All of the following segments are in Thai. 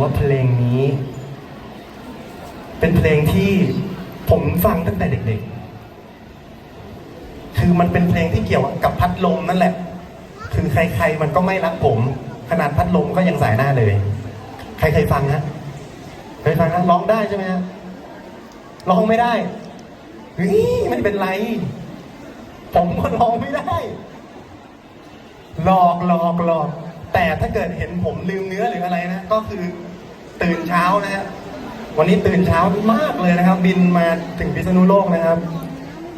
ว่าเพลงนี้ เป็นเพลงที่ผมฟังตั้งแต่เด็กๆ คือมันเป็นเพลงที่เกี่ยวกับพัดลมนั่นแหละ คือใครๆมันก็ไม่รักผม ขนาดพัดลมก็ยังสายหน้าเลย ใครเคยฟังฮะเคยฟังฮะร้องได้ใช่ไหมฮะร้องไม่ได้เฮ้ยไม่เป็นไร ผมก็ร้องไม่ได้หลอกหลอกหลอกแต่ถ้าเกิดเห็นผมลืมเนื้อหรืออะไรนะ ก็คือ ตื่นเช้านะฮะวันนี้ตื่นเช้ามากเลยนะครับ บินมาถึงพิษณุโลกนะครับ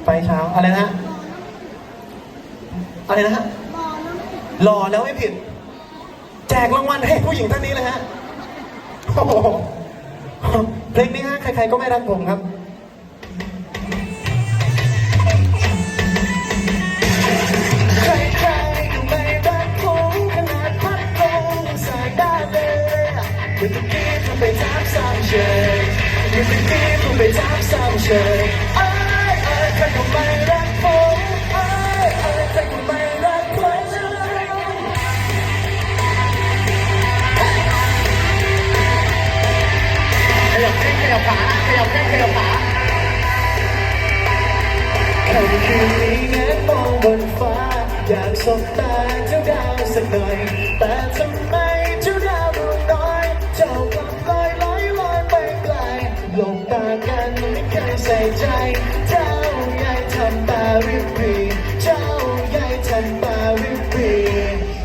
ไปเช้าอะไรนะอะไรนะฮะหล่อแล้วไม่ผิด แจกรางวัลให้ผู้หญิงท่านนี้เลยฮะเพลงนี้ฮะใครๆก็ไม่รักผมครับ เฉยเมื่อตะกี้เพิ่งไปถามสามเฉยเอ้ยเอ้ใครก็ไม่รักผมเอ้ยเอ้ใครก็ไม่รักผมขยับแข้งขยับขาขยับแข้งขยับขาค่ำคืนนี้แง้มมองบนฟ้าอยากสบตาเจ้าดาวสักหน่อย ใส่ใจ เจ้าใหญ่ทำตาริบรีเจ้าใหญ่ทำตาริบรี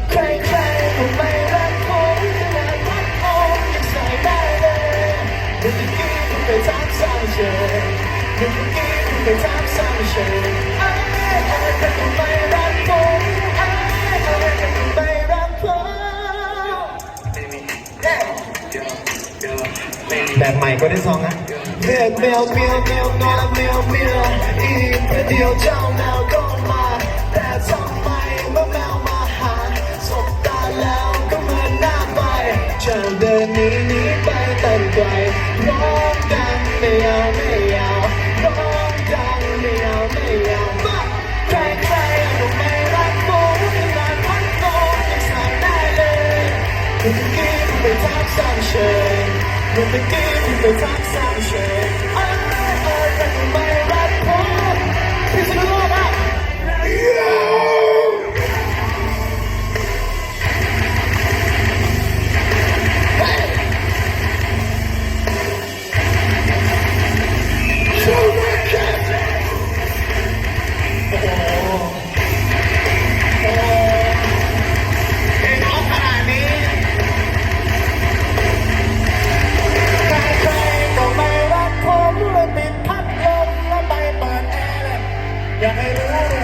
ใครใครๆก็ไม่รักผมขนาดพัดลมยังใส่ได้เลยเมื่อกี้เพิ่งไปถามสาวเฉยเมื่อกี้เพิ่งไปถามสาวเฉยเอ้ยเอ้แต่ก็ไม่รักผมเอ้ยเอ้แต่ก็ไม่รักผม แบบใหม่ก็ได้ซองนะ เรียกเมียวเมียวเมียวงอและเมียวเมียวอีกประเดียวเจ้าแมวก็มา แต่ทำไมเมื่อแมวมาหาสบตาแล้วก็เหมือนหน้าไปเจ้าเดินหนีหนีไปตั้งไกลร้องดังไม่เอาไม่เอาร้องดังไม่เอาไม่เอามาใครใครๆก็ไม่รักผมขนาดพัดลมยังใส่ได้เลยเมื่อกี้เพิ่งไปทักสามเฉยเมื่อกี้เพิ่งไปทัก สามเ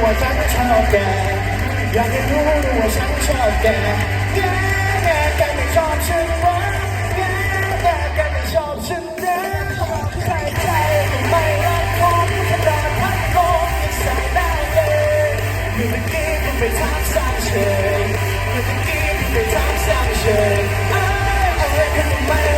ว่าฉันชอบแก อยากให้รู้ว่าฉันชอบแกแง่แง่แกไม่ชอบฉันวะแง่แง่แกไม่ชอบฉันนะใครๆก็ไม่รักผมขนาดพัดลมยังใส่ได้เลยเมื่อกี้เพิ่งไปถามสาวเฉยเมื่อกี้เพิ่งไปถามสาวเฉยไอโอ้ยคุณไม่